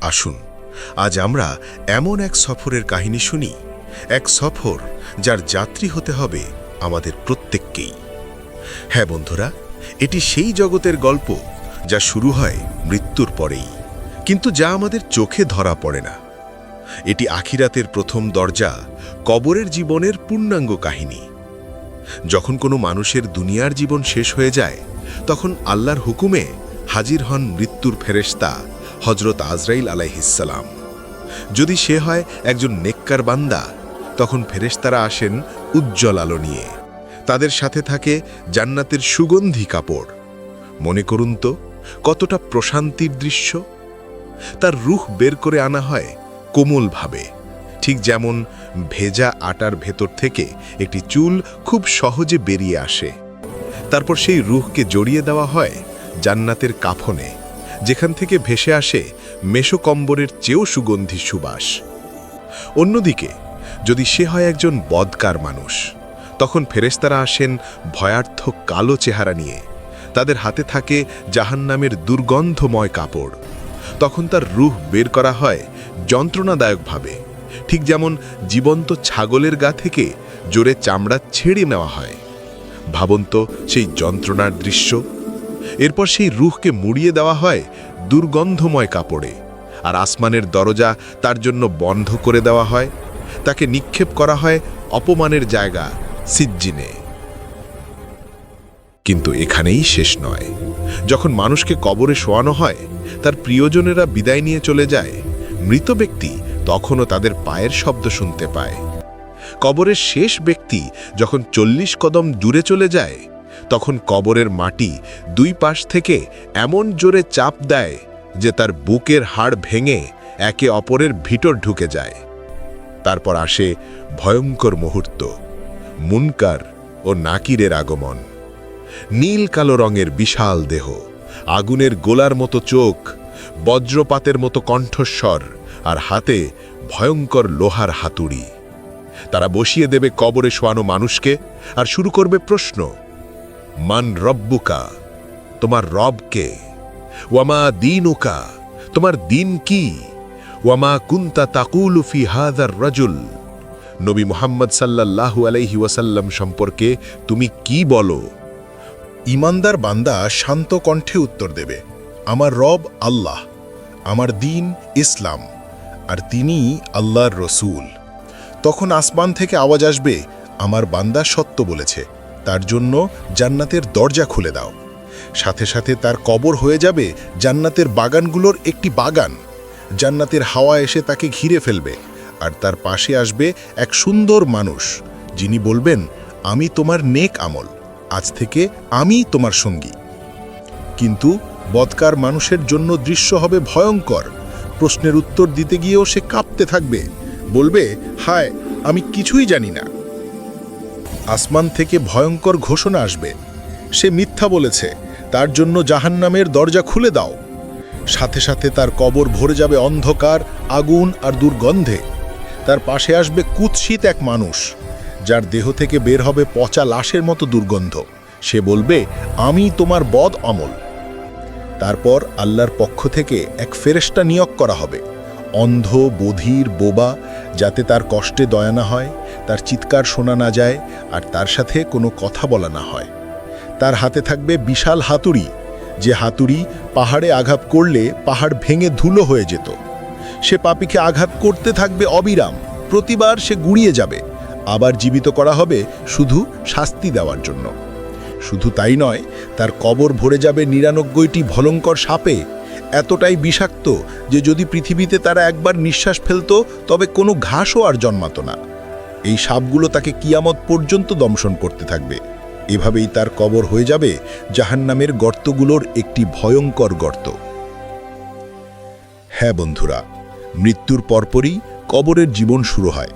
আসুন, আজ আমরা এমন এক সফরের কাহিনী শুনি, এক সফর যার যাত্রী হতে হবে আমাদের প্রত্যেককেই। হ্যাঁ বন্ধুরা, এটি সেই জগতের গল্প যা শুরু হয় মৃত্যুর পরেই, কিন্তু যা আমাদের চোখে ধরা পড়ে না। এটি আখিরাতের প্রথম দরজা, কবরের জীবনের পূর্ণাঙ্গ কাহিনী। যখন কোনো মানুষের দুনিয়ার জীবন শেষ হয়ে যায়, তখন আল্লাহর হুকুমে হাজির হন মৃত্যুর ফেরেশতা হজরত আজরাইল আলাইহিসালাম যদি সে হয় একজন নেককার বান্দা, তখন ফেরেশতারা আসেন উজ্জ্বল আলো নিয়ে। তাদের সাথে থাকে জান্নাতের সুগন্ধি কাপড়। মনে করুন তো, কতটা প্রশান্তির দৃশ্য। তার রুখ বের করে আনা হয় কোমলভাবে, ঠিক যেমন ভেজা আটার ভেতর থেকে একটি চুল খুব সহজে বেরিয়ে আসে। তারপর সেই রুহকে জড়িয়ে দেওয়া হয় জান্নাতের কাফনে। যেখান থেকে ভেসে আসে মেষকম্বরের চেয়েও সুগন্ধি সুবাস। অন্যদিকে, যদি সে হয় একজন বদকার মানুষ, তখন ফেরেস্তারা আসেন ভয়ার্থ কালো চেহারা নিয়ে। তাদের হাতে থাকে জাহান্নামের দুর্গন্ধময় কাপড়। তখন তার রুহ বের করা হয় যন্ত্রণাদায়কভাবে। ঠিক যেমন জীবন্ত ছাগলের গা থেকে জোরে চামড়া ছেড়ে নেওয়া হয়। ভাবন্ত সেই যন্ত্রণার দৃশ্য। এরপর সেই রুহকে মুড়িয়ে দেওয়া হয় দুর্গন্ধময় কাপড়ে। আর আসমানের দরজা তার জন্য বন্ধ করে দেওয়া হয়। তাকে নিক্ষেপ করা হয় অপমানের জায়গা সিজ্জিনে। কিন্তু এখানেই শেষ নয়। যখন মানুষকে কবরে শোয়ানো হয়, তার প্রিয়জনেরা বিদায় নিয়ে চলে যায়, মৃত ব্যক্তি তখনও তাদের পায়ের শব্দ শুনতে পায়। কবরের শেষ ব্যক্তি যখন চল্লিশ কদম দূরে চলে যায় তখন কবরের মাটি দুই পাশ থেকে এমন জোরে চাপ দেয় যে তার বুকের হাড় ভেঙে একে অপরের ভিতর ঢুকে যায়। তারপর আসে ভয়ঙ্কর মুহূর্ত, মুনকার ও নাকিরের আগমন। নীল কালো রঙের বিশাল দেহ, আগুনের গোলার মতো চোখ, বজ্রপাতের মতো কণ্ঠস্বর আর হাতে ভয়ঙ্কর লোহার হাতুড়ি। তারা বসিয়ে দেবে কবরে শোয়ানো মানুষকে আর শুরু করবে প্রশ্ন মান রব্বুকা, তোমার রবকে ওয়ামা দিনুকা, তোমার দিন কি? ওয়ামা কুন্তা তাকুলু ফি হাদার রাজুল, নবী মুহাম্মদ সাল্লাল্লাহু আলাইহি ওয়াসাল্লাম সম্পর্কে তুমি কি বলো? ইমানদার বান্দা শান্ত কণ্ঠে উত্তর দেবে, আমার রব আল্লাহ, আমার দিন ইসলাম, আর তিনি আল্লাহর রসুল। তখন আসমান থেকে আওয়াজ আসবে, আমার বান্দা সত্য বলেছে। তার জন্য জান্নাতের দরজা খুলে দাও। সাথে সাথে তার কবর হয়ে যাবে জান্নাতের বাগানগুলোর একটি বাগান। জান্নাতের হাওয়া এসে তাকে ঘিরে ফেলবে আর তার পাশে আসবে এক সুন্দর মানুষ, যিনি বলবেন, আমি তোমার নেক আমল, আজ থেকে আমি তোমার সঙ্গী। কিন্তু বদকার মানুষের জন্য দৃশ্য হবে ভয়ঙ্কর। প্রশ্নের উত্তর দিতে গিয়েও সে কাঁপতে থাকবে, বলবে, হায়, আমি কিছুই জানি না। আসমান থেকে ভয়ঙ্কর ঘোষণা আসবে। সে মিথ্যা বলেছে, তার জন্য জাহান্নামের দরজা খুলে দাও। সাথে সাথে তার কবর ভরে যাবে অন্ধকার, আগুন আর দুর্গন্ধে। তার পাশে আসবে কুৎসিত এক মানুষ, যার দেহ থেকে বের হবে পচা লাশের মতো দুর্গন্ধ। সে বলবে, আমি তোমার বদ অমল। তারপর আল্লাহর পক্ষ থেকে এক ফেরেশতা নিয়োগ করা হবে। অন্ধ, বধির, বোবা, যাতে তার কষ্টে দয়া না হয়, তার চিৎকার শোনা না যায়, আর তার সাথে কোনো কথা বলা না হয়। তার হাতে থাকবে বিশাল হাতুড়ি, যে হাতুড়ি পাহাড়ে আঘাত করলে পাহাড় ভেঙে ধুলো হয়ে যেত। সে পাপিকে আঘাত করতে থাকবে অবিরাম, প্রতিবার সে গুড়িয়ে যাবে, আবার জীবিত করা হবে শুধু শাস্তি দেওয়ার জন্য। শুধু তাই নয়, তার কবর ভরে যাবে নিরানব্বইটি ভলঙ্কর সাপে এতটাই বিষাক্ত যে যদি পৃথিবীতে তারা একবার নিঃশ্বাস ফেলত, তবে কোনো ঘাসও আর জন্মাতো না। এই সাপগুলো তাকে কিয়ামত পর্যন্ত দংশন করতে থাকবে। এভাবেই তার কবর হয়ে যাবে জাহান্নামের গর্তগুলোর একটি ভয়ঙ্কর গর্ত। হ্যাঁ বন্ধুরা, মৃত্যুর পরপরই কবরের জীবন শুরু হয়।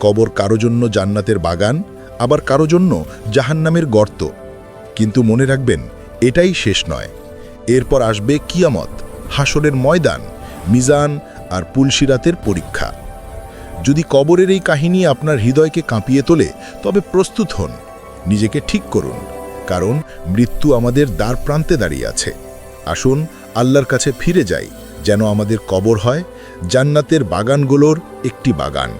কবর কারও জন্য জান্নাতের বাগান, আবার কারও জন্য জাহান্নামের গর্ত। কিন্তু মনে রাখবেন, এটাই শেষ নয়। এরপর আসবে কিয়ামত। হাসরের ময়দান, মিজান আর পুলসিরাতের পরীক্ষা। যদি কবরের এই কাহিনী আপনার হৃদয়কে কাঁপিয়ে তোলে, তবে প্রস্তুত হন, নিজেকে ঠিক করুন, কারণ মৃত্যু আমাদের দ্বার প্রান্তে দাঁড়িয়ে আছে। আসুন, আল্লাহর কাছে ফিরে যাই, যেন আমাদের কবর হয়, জান্নাতের বাগানগুলোর একটি বাগান।